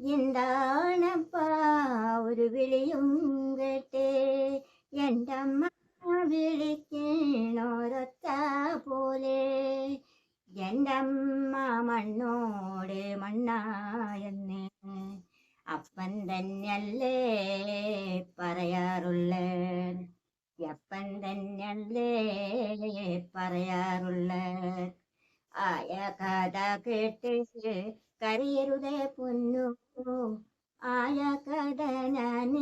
എന്താണപ്പാ? ഒരു വിളിയും കേട്ടേ. എന്റെ അമ്മ വിളിക്കണോരൊത്ത പോലെ. എന്റെ അമ്മ മണ്ണോട് മണ്ണായെന്ന്. അപ്പൻ തന്നെയല്ലേ പറയാറുള്ള. അപ്പൻ തന്നെയല്ലേ പറയാറുള്ള. ആയ കഥ കേട്ട് കരയരുതേ പൊന്നു. ആയ കഥ ഞാൻ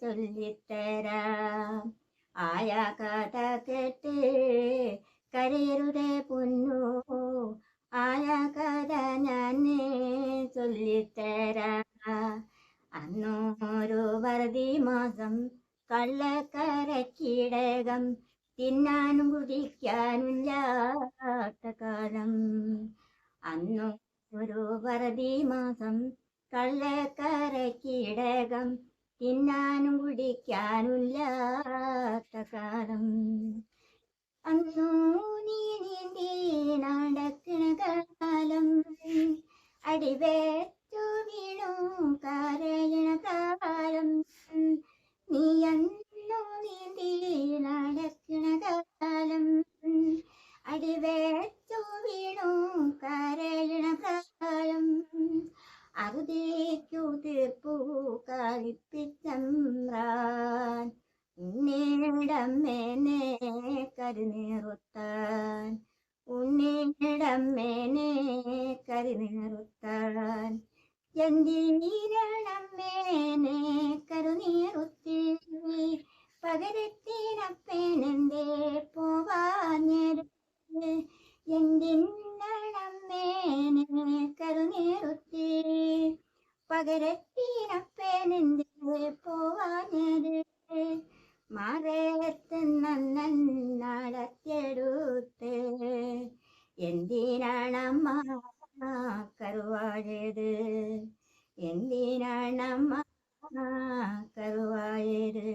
ചൊല്ലിത്തരാം. ആയ കഥ കേട്ട് കരയരുതേ പൊന്നു. ആയ കഥ ഞാൻ ചൊല്ലിത്തരാം. അന്നൊരു വറുതി മാസം കള്ളക്കരക്കിടകം തിന്നാനും കുടിക്കാനില്ലാത്ത കാലം അന്നു ഒരു വറതി മാസം കള്ളക്കരക്കിടകം തിന്നാനും കുടിക്കാനില്ലാത്ത കാലം അന്നു നീ നീന്തി നടക്കണ കാലം. അടിവേറ്റു അറുതേക്കു തീർപ്പു കളിപ്പിച്ചമ്രാൻ ഉണ്ണിടമ്മേനെ കരുനീറുത്താൻ. ഉണ്ണിടമ്മേനെ കരുനീറുത്താൻ. എന്തിനമ്മേനെ കരുനീറുത്തി. പകരത്തിനപ്പേനെന്തേ പകരത്തിനപ്പേനെന്തേ പോവാഞ്ഞത്? മാറേത്തുന്നടത്തെടുത്ത് എന്തിനാണമ്മ കരുവാഴത് എന്തിനാണമ്മ കരുവാഴത്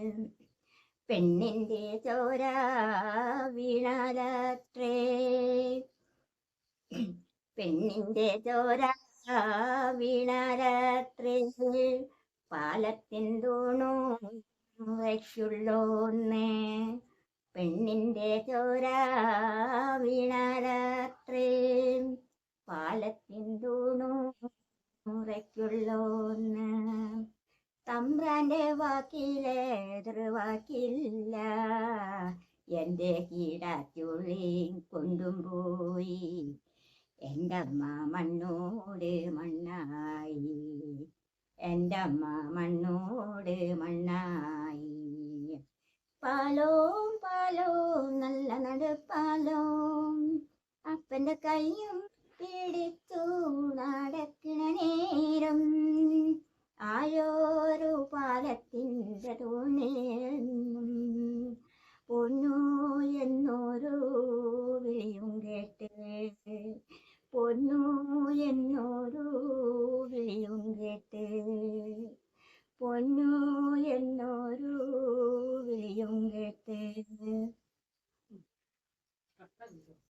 പെണ്ണിന്റെ ചോര വീണാലത്രേ? പെണ്ണിന്റെ ചോര വീണാലത്രേ പാലത്തിൻ തൂണു വയ്ക്കുള്ളോന്ന്. പെണ്ണിന്റെ ചോര പാലത്തിൻ തൂണു മുറയ്ക്കുള്ളോന്ന് തമ്പ്രാന്റെ വാക്കിലെ എതിർവാക്കില്ല. എന്റെ കീടാറ്റുള്ളി കൊണ്ടും പോയി എന്റെ അമ്മ മണ്ണോട് മണ്ണായി. എന്റെ അമ്മ മണ്ണോട് മണ്ണായി. പാലോം പാലോം നല്ല നടപ്പാലോം. അപ്പന്റെ കൈയും പിടിച്ചു നടക്കണ നേരം ആയോരു പാലത്തിന്റെ തൂണിൽ പൊന്നു എന്നൊരു വിളിയും കേട്ട്